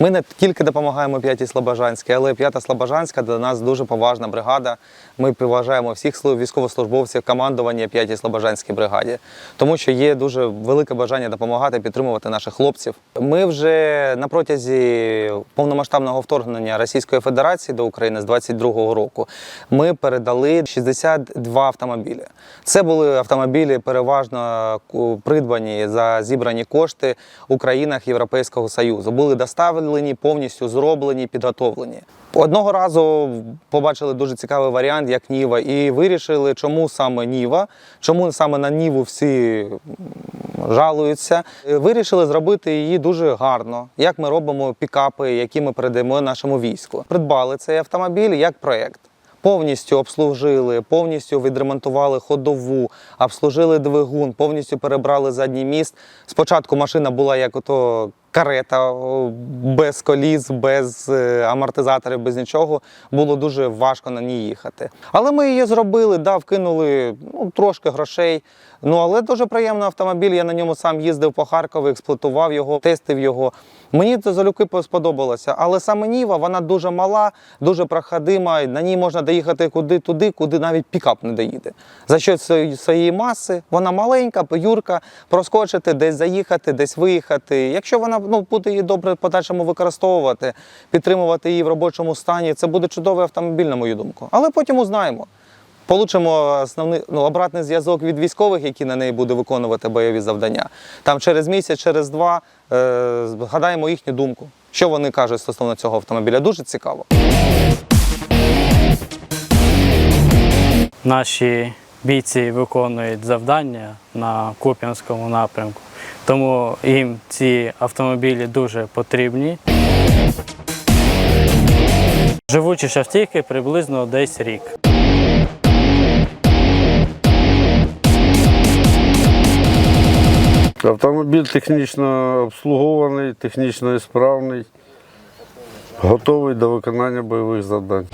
Ми не тільки допомагаємо п'ятій Слобожанській, але п'ята Слобожанська для нас дуже поважна бригада. Ми поважаємо всіх слу- військовослужбовців командування п'ятій Слобожанській бригаді, тому що є дуже велике бажання допомагати, підтримувати наших хлопців. Ми вже на протязі повномасштабного вторгнення Російської Федерації до України з 22-го року ми передали 62 автомобілі. Це були автомобілі переважно придбані за зібрані кошти у країнах Європейського Союзу. Були доставлені, повністю зроблені, підготовлені. Одного разу побачили дуже цікавий варіант, як Ніва, і вирішили, чому саме Ніва, чому саме на Ніву всі жалуються. Е, Вирішили зробити її дуже гарно, як ми робимо пікапи, які ми передаємо нашому війську. Придбали цей автомобіль як проєкт. Повністю обслужили, повністю відремонтували ходову, обслужили двигун, повністю перебрали задній міст. Спочатку машина була як ото карета без коліс, без е, амортизаторів, без нічого. Було дуже важко на ній їхати. Але ми її зробили, да, вкинули ну, трошки грошей. Ну але дуже приємний автомобіль. Я на ньому сам їздив по Харкову, експлуатував його, тестив його. Мені це залюбки сподобалося. Але саме Ніва, вона дуже мала, дуже проходима. На ній можна доїхати куди туди, куди навіть пікап не доїде. За що своєї маси, вона маленька, юрка, проскочити, десь заїхати, десь виїхати. Якщо вона ну, буде її добре в подальшому використовувати, підтримувати її в робочому стані, це буде чудовий автомобіль, на мою думку. Але потім узнаємо. Получимо основний ну, обратний зв'язок від військових, які на неї буде виконувати бойові завдання. Там через місяць, через два е, згадаємо їхню думку. Що вони кажуть стосовно цього автомобіля? Дуже цікаво. Наші бійці виконують завдання на Куп'янському напрямку, тому їм ці автомобілі дуже потрібні. Живучість автівки приблизно десь рік. Автомобіль технічно обслугований, технічно ісправний, готовий до виконання бойових завдань.